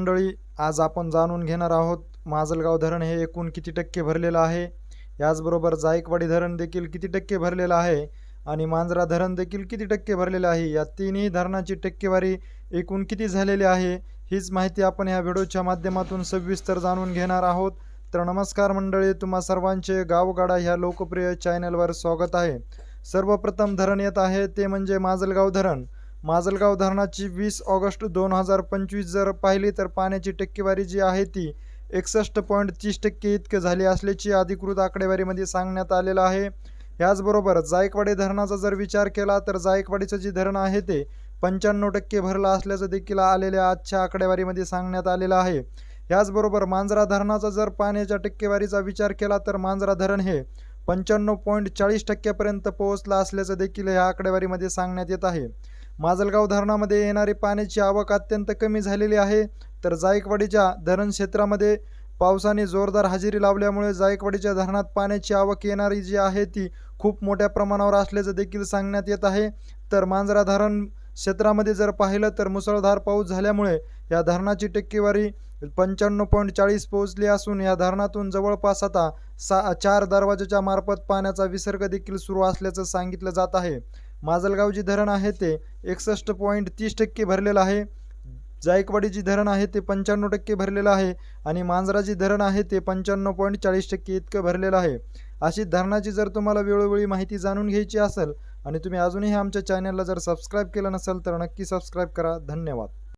मंडळी आज आपण जाणून घेणार आहोत माजलगाव धरण हे एकूण किती टक्के भरलेलं आहे? याचबरोबर जायकवाडी धरण देखील किती टक्के भरलेलं आहे? आणि मांजरा धरण देखील किती टक्के भरलेलं आहे? या तिन्ही धरणाची टक्केवारी एकूण किती झालेली आहे? हीच माहिती आपण ह्या व्हिडिओच्या माध्यमातून सविस्तर जाणून घेणार आहोत. तर नमस्कार मंडळी तुम्हा सर्वांचे गावगाडा ह्या लोकप्रिय चॅनलवर स्वागत आहे. सर्वप्रथम धरण येत आहे ते म्हणजे माजलगाव धरण. माजलगाव धरणाची वीस ऑगस्ट दोन हजार पंचवीस जर पाहिली तर पाण्याची टक्केवारी जी आहे ती एकसष्ट पॉईंट तीस टक्के इतके झाली असल्याची अधिकृत आकडेवारीमध्ये सांगण्यात आलेलं आहे. याचबरोबर जायकवाडी धरणाचा जर विचार केला तर जायकवाडीचं जे धरण आहे ते पंच्याण्णव टक्के भरलं असल्याचं देखील आलेल्या आजच्या आकडेवारीमध्ये सांगण्यात आलेलं आहे. याचबरोबर मांजरा धरणाचा जर पाण्याच्या टक्केवारीचा विचार केला तर मांजरा धरण हे पंच्याण्णव पॉईंट चाळीस टक्क्यापर्यंत पोहोचलं असल्याचं देखील या आकडेवारीमध्ये सांगण्यात येत आहे. माजलगाव धरणामध्ये येणारी पाण्याची आवक अत्यंत कमी झालेली आहे. तर जायकवाडीच्या धरण क्षेत्रामध्ये पावसाने जोरदार हजेरी लावल्यामुळे जायकवाडीच्या धरणात पाण्याची आवक येणारी जी आहे ती खूप मोठ्या प्रमाणावर असल्याचं देखील सांगण्यात येत आहे. तर मांजरा धरण क्षेत्रामध्ये जर पाहिलं तर मुसळधार पाऊस झाल्यामुळे या धरणाची टक्केवारी पंच्याण्णव पॉईंट चाळीस पोहोचली असून या धरणातून जवळपास आता सा चार दरवाजाच्या मार्फत पाण्याचा विसर्ग देखील सुरू असल्याचं सांगितलं जात आहे. माजलगाव जे धरण आहे ते एकसष्ट पॉईंट तीस टक्के भरलेलं आहे. जायकवाडी जी धरण आहे ते पंच्याण्णव टक्के भरलेलं आहे आणि मांजरा जी धरण आहे ते पंच्याण्णव पॉईंट चाळीस टक्के इतकं भरलेलं आहे. अशी धरणाची जर तुम्हाला वेळोवेळी माहिती जाणून घ्यायची असेल आणि तुम्ही अजूनही आमच्या चॅनलला जर सबस्क्राईब केलं नसेल तर नक्की सबस्क्राईब करा. धन्यवाद.